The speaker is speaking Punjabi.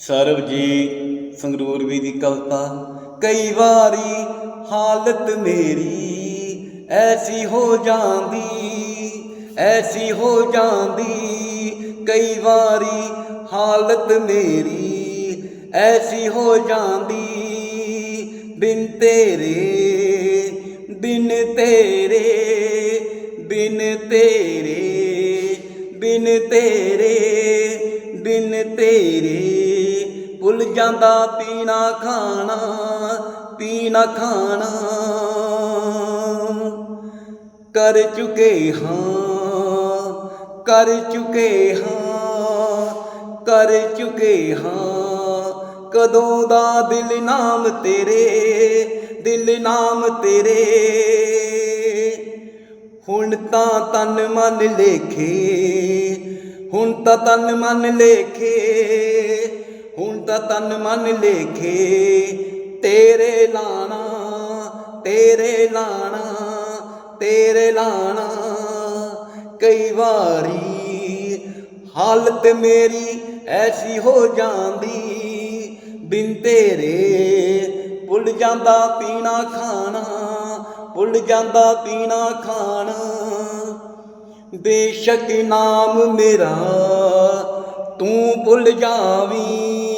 ਸਰਬਜੀਤ ਸੰਗਰੂਰ ਵੀ ਦੀ ਕਵਿਤਾ, ਕਈ ਵਾਰੀ ਹਾਲਤ ਮੇਰੀ ਐਸੀ ਹੋ ਜਾਂਦੀ, ਐਸੀ ਹੋ ਜਾਂਦੀ, ਕਈ ਵਾਰੀ ਹਾਲਤ ਮੇਰੀ ਐਸੀ ਹੋ ਜਾਂਦੀ। ਬਿਨ ਤੇਰੇ ਬਿਨ ਤੇਰੇ ਬਿਨ ਤੇਰੇ ਬਿਨ ਤੇਰੇ ਬਿਨ ਤੇਰੇ। ਭੁੱਲ ਜਾਂਦਾ ਪੀਣਾ ਖਾਣਾ ਪੀਣਾ ਖਾਣਾ। ਕਰ ਚੁਕੇ ਹਾਂ, ਕਰ ਚੁਕੇ ਹਾਂ, ਕਰ ਚੁਕੇ ਹਾਂ। ਕਦੋਂ ਦਾ ਦਿਲ ਨਾਮ ਤੇਰੇ, ਦਿਲ ਨਾਮ ਤੇਰੇ। ਹੁਣ ਤਾਂ ਤਨ ਮਨ ਲੇਖੇ, ਹੁਣ ਤਾਂ ਤਨ ਮਨ ਲੇਖੇ। ਹੁਣ ਤਾਂ ਤਨ ਮਨ ਲੇਖੇ, ਤੇਰੇ ਲਾਣਾ ਤੇਰੇ ਲਾਣਾ ਤੇਰੇ ਲਾਣਾ। ਕਈ ਵਾਰੀ ਹਾਲਤ ਮੇਰੀ ਐਸੀ ਹੋ ਜਾਂਦੀ, ਬਿਨ ਤੇਰੇ ਭੁੱਲ ਜਾਂਦਾ ਪੀਣਾ ਖਾਣਾ, ਭੁੱਲ ਜਾਂਦਾ ਪੀਣਾ ਖਾਣਾ। ਬੇਸ਼ੱਕ ਨਾਮ ਮੇਰਾ ਤੂੰ ਭੁੱਲ ਜਾਵੀਂ।